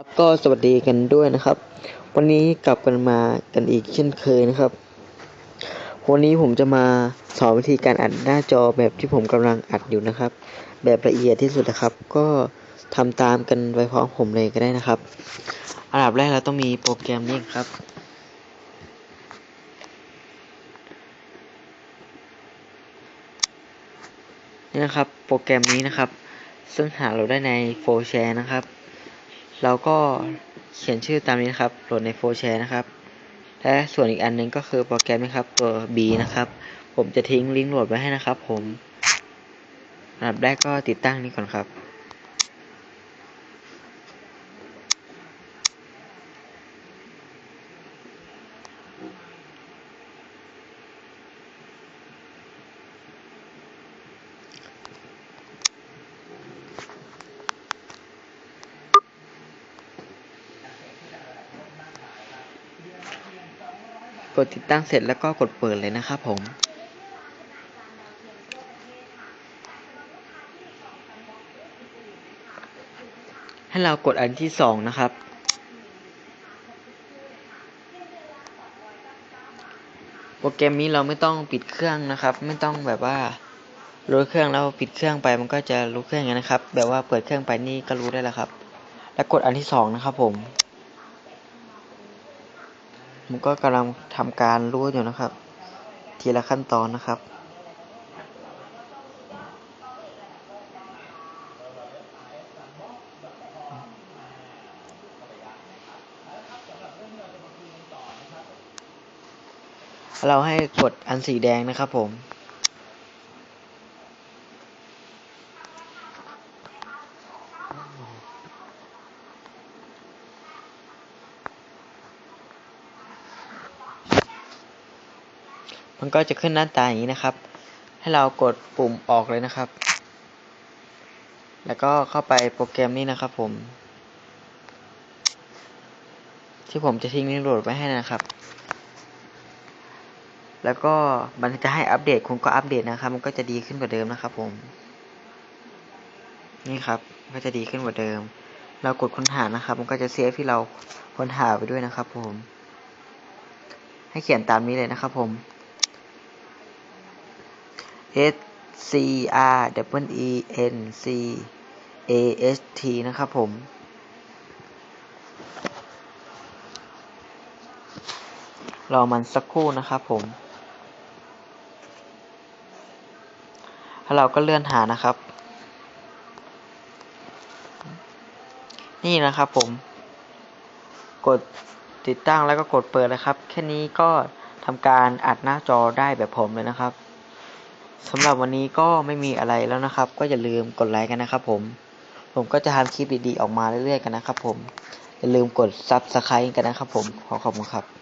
ครับก็สวัสดีกันด้วยนะครับ วันนี้กลับกันมากันอีกเช่นเคยนะครับ วันนี้ผมจะมาสอนวิธีการอัดหน้าจอแบบที่ผมกำลังอัดอยู่นะครับ แบบละเอียดที่สุดนะครับ ก็ทำตามกันไปพร้อมผมเลยก็ได้นะครับ อันดับแรกเราต้องมีโปรแกรมนี้ครับ นี่นะครับโปรแกรมนี้นะครับ ซึ่งหาเราได้ในโฟแชร์นะครับ เราก็เขียนชื่อตามนี้นะครับ โหลดในโฟลแชร์นะครับ และส่วนอีกอันหนึงก็คือโปรแกรมนะครับ ตัว B นะครับ ผมจะทิ้งลิงก์โหลดไว้ให้นะครับ ผมอันดับแรกก็ติดตั้งนี้ก่อนครับ ดติดตั้งเสร็จแล้วก็กดเปิดเลยนะครับผม ให้เรากดอันที่สองนะครับ โปรแกรมนี้เราไม่ต้องปิดเครื่องนะครับ ไม่ต้องแบบว่าโหลดเครื่องแล้วปิดเครื่องไปมันก็จะรู้เครื่องอย่างนั้นนะครับ แบบว่าเปิดเครื่องไปนี่ก็รู้ได้แล้วครับ แล้วกดอันที่สองนะครับผม ผมก็กำลังทำการรูดอยู่นะครับ ทีละขั้นตอนนะครับเราให้กดอันสีแดงนะครับผม มันก็จะขึ้นหน้าตาอย่างนี้นะครับ ให้เรากดปุ่มออกเลยนะครับ แล้วก็เข้าไปโปรแกรมนี้นะครับผม ที่ผมจะทิ้งลิงก์โหลดไว้ให้นะครับ แล้วก็มันจะให้อัปเดตคุณก็อัปเดตนะครับ มันก็จะดีขึ้นกว่าเดิมนะครับผม นี่ครับมันก็จะดีขึ้นกว่าเดิม เรากดค้นหานะครับ มันก็จะเซฟที่เราค้นหาไปด้วยนะครับผม ให้เขียนตามนี้เลยนะครับผม S C R W E N C A S T นะครับผม รอมันสักครู่นะครับผมแล้วเราก็เลื่อนหานะครับ นี่นะครับผม กดติดตั้งแล้วก็กดเปิดนะครับ แค่นี้ก็ทำการอัดหน้าจอได้แบบผมเลยนะครับ สำหรับวันนี้ก็ไม่มีอะไรแล้วนะครับ ก็อย่าลืมกดไลค์กันนะครับผม ผมก็จะทำคลิปดีๆออกมาเรื่อยๆกันนะครับผม อย่าลืมกด Subscribe กันนะครับผม ขอขอบคุณครับ